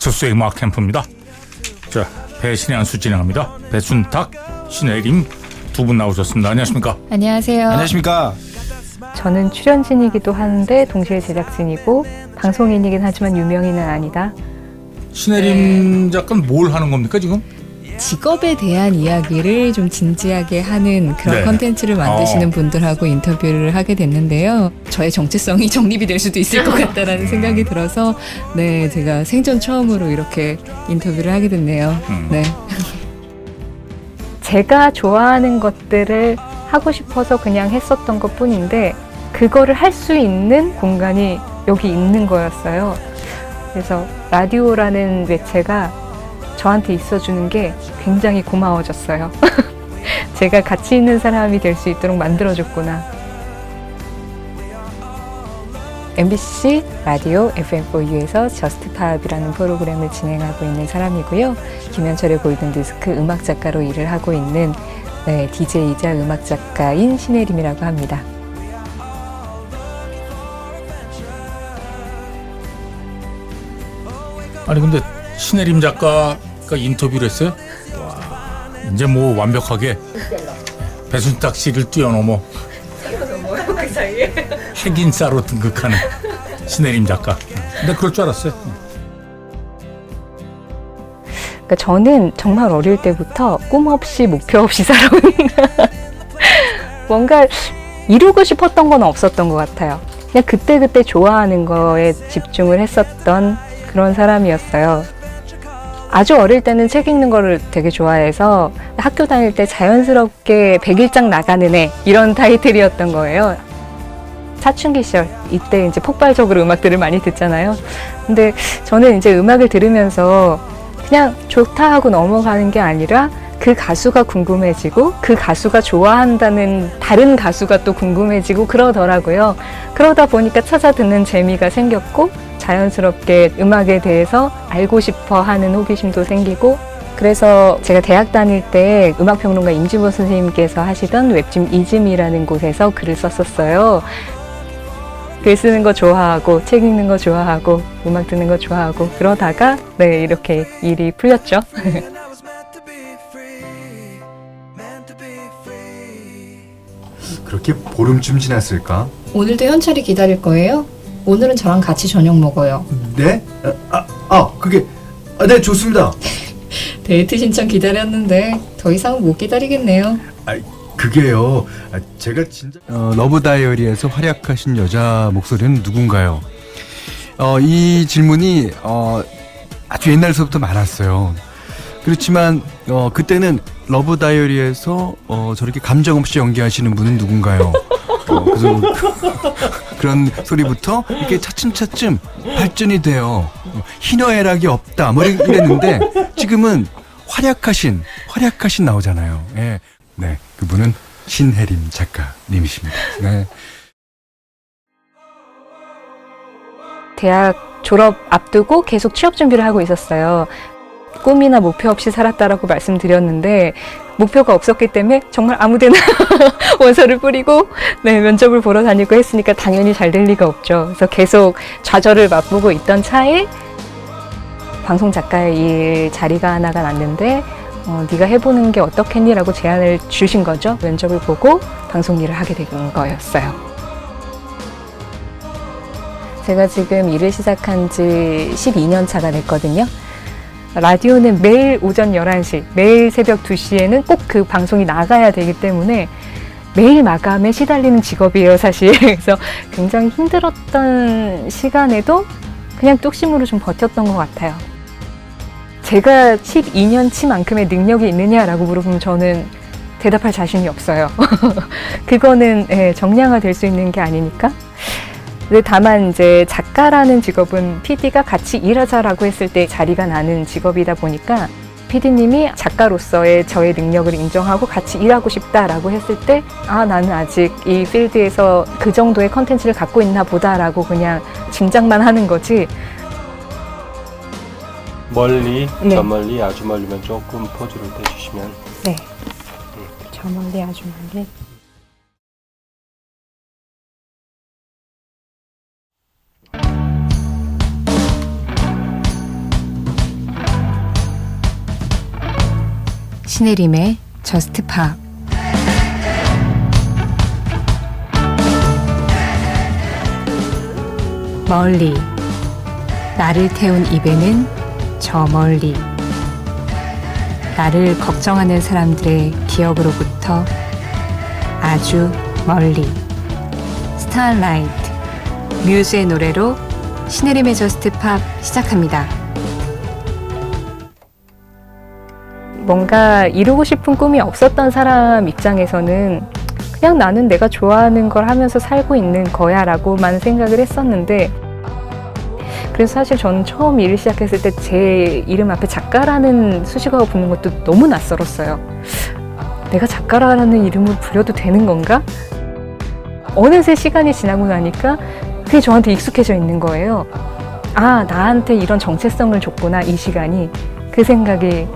배철수의 음악 캠프입니다. 자, 배신의 한수 진행합니다. 배순탁, 신혜림 두 분 나오셨습니다. 안녕하십니까? 안녕하세요. 안녕하십니까. 저는 출연진이기도 한데 동시에 제작진이고 방송인이긴 하지만 유명인은 아니다. 신혜림 작가는 뭘 하는 겁니까 지금? 직업에 대한 이야기를 좀 진지하게 하는 그런 네. 컨텐츠를 만드시는 어. 분들하고 인터뷰를 하게 됐는데요. 저의 정체성이 정립이 될 수도 있을 것 같다라는 생각이 들어서 네, 제가 생전 처음으로 이렇게 인터뷰를 하게 됐네요. 음. 네. 제가 좋아하는 것들을 하고 싶어서 그냥 했었던 것 뿐인데 그거를 할 수 있는 공간이 여기 있는 거였어요. 그래서 라디오라는 매체가 저한테 있어주는 게 굉장히 고마워졌어요. 제가 가치 있는 사람이 될 수 있도록 만들어줬구나. MBC 라디오 FM4U에서 저스트 팝이라는 프로그램을 진행하고 있는 사람이고요. 김현철의 골든디스크 음악 작가로 일을 하고 있는 네, DJ이자 음악 작가인 신혜림이라고 합니다. 아니 근데 신혜림 작가 가 인터뷰를 했어요? 와, 이제 뭐 완벽하게 배순탁 씨를 뛰어넘어 핵인싸로 등극하는 신혜림 작가. 근데 그럴 줄 알았어요. 그러니까 저는 정말 어릴 때부터 꿈 없이 목표 없이 살아온 뭔가 이루고 싶었던 건 없었던 것 같아요. 그냥 그때그때 좋아하는 거에 집중을 했었던 그런 사람이었어요. 아주 어릴 때는 책 읽는 거를 되게 좋아해서 학교 다닐 때 자연스럽게 백일장 나가는 애 이런 타이틀이었던 거예요. 사춘기 시절 이때 이제 폭발적으로 음악들을 많이 듣잖아요. 근데 저는 이제 음악을 들으면서 그냥 좋다 하고 넘어가는 게 아니라 그 가수가 궁금해지고 그 가수가 좋아한다는 다른 가수가 또 궁금해지고 그러더라고요. 그러다 보니까 찾아 듣는 재미가 생겼고 자연스럽게 음악에 대해서 알고 싶어 하는 호기심도 생기고 그래서 제가 대학 다닐 때 음악평론가 임지보 선생님께서 하시던 웹진 이즘이라는 곳에서 글을 썼었어요. 글 쓰는 거 좋아하고 책 읽는 거 좋아하고 음악 듣는 거 좋아하고 그러다가 네 이렇게 일이 풀렸죠. 그렇게 보름쯤 지났을까? 오늘도 현철이 기다릴 거예요? 오늘은 저랑 같이 저녁 먹어요. 네? 아, 아, 아 그게 아, 네 좋습니다. 데이트 신청 기다렸는데 더 이상은 못 기다리겠네요. 아, 그게요. 아, 제가 진짜 어, 러브 다이어리에서 활약하신 여자 목소리는 누군가요? 어, 이 질문이 어, 아주 옛날서부터 많았어요. 그렇지만 어, 그때는 러브 다이어리에서 어, 저렇게 감정 없이 연기하시는 분은 누군가요? 어, 그래서 그런 소리부터 이렇게 차츰차츰 발전이 돼요. 어, 희노애락이 없다. 뭐 이랬는데 지금은 활약하신 활약하신 나오잖아요. 예. 네, 그분은 신혜림 작가님이십니다. 네. 대학 졸업 앞두고 계속 취업 준비를 하고 있었어요. 꿈이나 목표 없이 살았다라고 말씀드렸는데 목표가 없었기 때문에 정말 아무데나 원서를 뿌리고 네, 면접을 보러 다니고 했으니까 당연히 잘 될 리가 없죠. 그래서 계속 좌절을 맛보고 있던 차에 방송 작가의 일 자리가 하나가 났는데 어, 네가 해보는 게 어떻겠니라고 제안을 주신 거죠. 면접을 보고 방송 일을 하게 된 거였어요. 제가 지금 일을 시작한 지 12년 차가 됐거든요. 라디오는 매일 오전 11시, 매일 새벽 2시에는 꼭 그 방송이 나가야 되기 때문에 매일 마감에 시달리는 직업이에요, 사실. 그래서 굉장히 힘들었던 시간에도 그냥 뚝심으로 좀 버텼던 것 같아요. 제가 12년 치만큼의 능력이 있느냐라고 물어보면 저는 대답할 자신이 없어요. 그거는 예, 정량화 될 수 있는 게 아니니까. 근데 다만 이제 작가라는 직업은 PD가 같이 일하자라고 했을 때 자리가 나는 직업이다 보니까 PD님이 작가로서의 저의 능력을 인정하고 같이 일하고 싶다라고 했을 때 아 나는 아직 이 필드에서 그 정도의 컨텐츠를 갖고 있나 보다라고 그냥 짐작만 하는 거지 멀리, 네. 저 멀리, 아주 멀리면 조금 포즈를 떼주시면 네. 저 멀리 아주 멀리 신혜림의 저스트 팝 멀리. 나를 태운 입에는 저 멀리. 나를 걱정하는 사람들의 기억으로부터 아주 멀리. 스타라이트 뮤즈의 노래로 신혜림의 저스트 팝 시작합니다. 뭔가 이루고 싶은 꿈이 없었던 사람 입장에서는 그냥 나는 내가 좋아하는 걸 하면서 살고 있는 거야 라고만 생각을 했었는데 그래서 사실 저는 처음 일을 시작했을 때 제 이름 앞에 작가라는 수식어가 붙는 것도 너무 낯설었어요. 내가 작가라는 이름을 부려도 되는 건가? 어느새 시간이 지나고 나니까 그게 저한테 익숙해져 있는 거예요. 아, 나한테 이런 정체성을 줬구나, 이 시간이. 그 생각이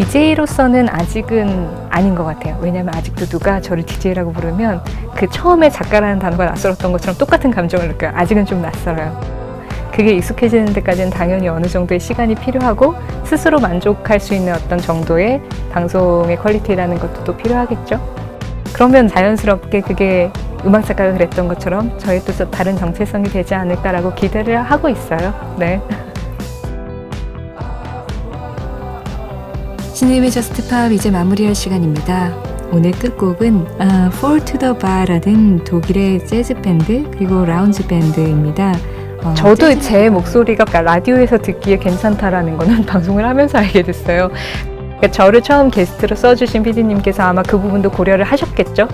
DJ로서는 아직은 아닌 것 같아요. 왜냐하면 아직도 누가 저를 DJ라고 부르면 그 처음에 작가라는 단어가 낯설었던 것처럼 똑같은 감정을 느껴요. 아직은 좀 낯설어요. 그게 익숙해지는 데까지는 당연히 어느 정도의 시간이 필요하고 스스로 만족할 수 있는 어떤 정도의 방송의 퀄리티라는 것도 또 필요하겠죠. 그러면 자연스럽게 그게 음악 작가가 그랬던 것처럼 저의 또 다른 정체성이 되지 않을까라고 기대를 하고 있어요. 네. 신혜림의 저스트 팝 이제 마무리할 시간입니다. 오늘 끝곡은 아, Fall to the Bar라는 독일의 재즈 밴드 그리고 라운지 밴드입니다. 어, 저도 제 목소리가 라디오에서 듣기에 괜찮다라는 거는 방송을 하면서 알게 됐어요. 그러니까 저를 처음 게스트로 써주신 PD님께서 아마 그 부분도 고려를 하셨겠죠?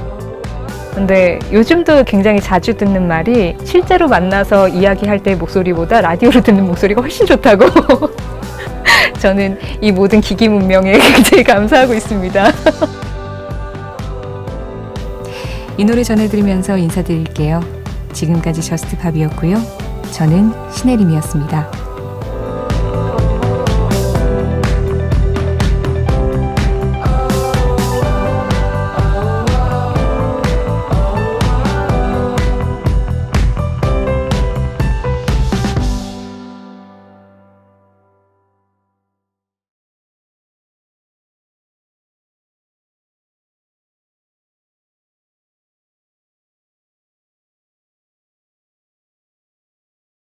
근데 요즘도 굉장히 자주 듣는 말이 실제로 만나서 이야기할 때 목소리보다 라디오로 듣는 목소리가 훨씬 좋다고. 저는 이 모든 기기 문명에 굉장히 감사하고 있습니다. 이 노래 전해드리면서 인사드릴게요. 지금까지 저스트 팝이었고요. 저는 신혜림이었습니다.